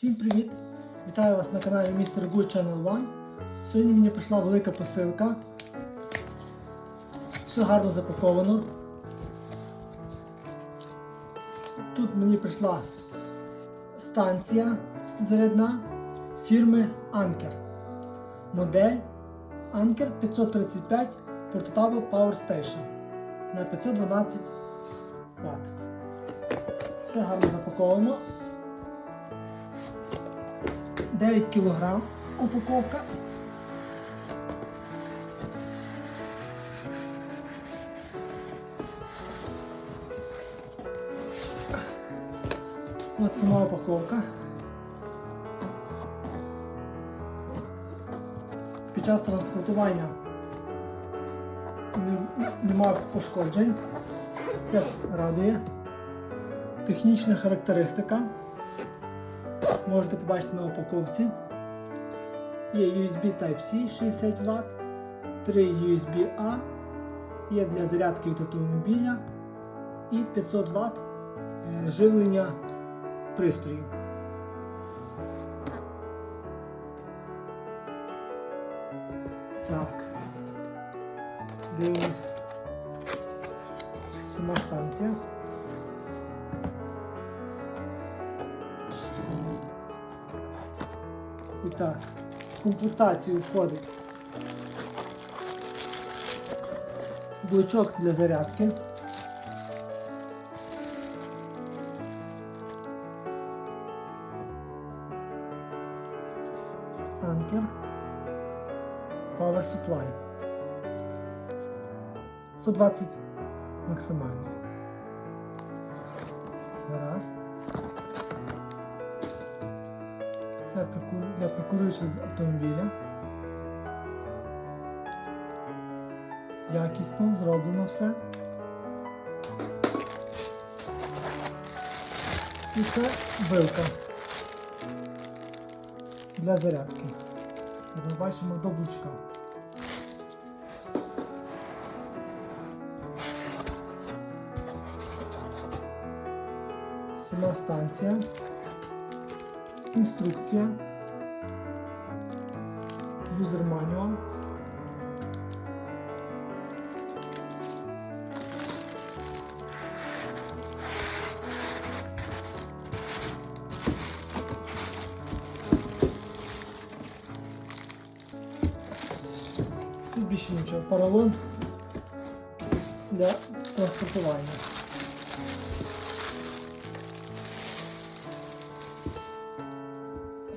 Всім привіт! Вітаю вас на каналі Mr. Good Channel One. Сьогодні мені прийшла велика посилка. Все гарно запаковано. Тут мені прийшла станція зарядна фірми Anker. Модель Anker 535 Portable Power Station на 512 Вт. Все гарно запаковано. 9 кг упаковка. От сама упаковка. Під час транспортування немає пошкоджень. Це радує. Технічна характеристика. Можете побачити на упаковці. Є USB Type-C 60 Вт, 3 USB-A, є для зарядки від автомобіля і 500 Вт е, живлення пристрою. Так. Дивимось. Сама станція. Так, в комплектацію входить блочок для зарядки. Анкер. Power Supply. 120 максимально. Гаразд. Це для прикурюючи з автомобіля. Якісно зроблено все. І це вилка для зарядки. Як ми бачимо до блочка. Сама станція. Інструкція. User manual. Тут більше нічого. Поролон для транспортування.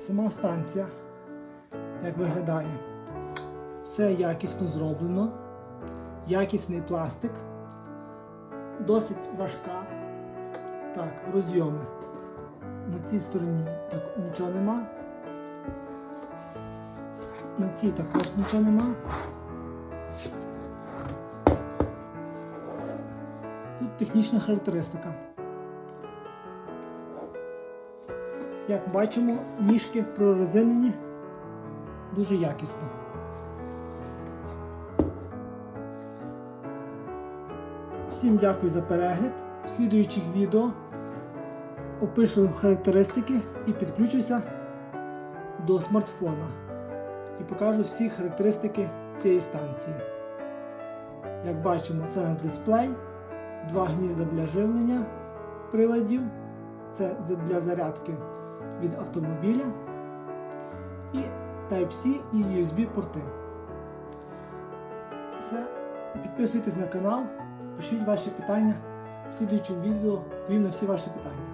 Сама станція, як виглядає, все якісно зроблено, якісний пластик, досить важка. Так, розйоми. На цій стороні так, нічого нема. На цій також нічого нема. Тут технічна характеристика. Як бачимо, ніжки прорезинені дуже якісно. Всім дякую за перегляд. В слідуючих відео опишу характеристики і підключуся до смартфона і покажу всі характеристики цієї станції. Як бачимо, це у нас дисплей, два гнізда для живлення приладів, це для зарядки від автомобіля і Type-C і USB порти. Все. Підписуйтесь на канал, пишіть ваші питання. В слідуючому відео відповім на всі ваші питання.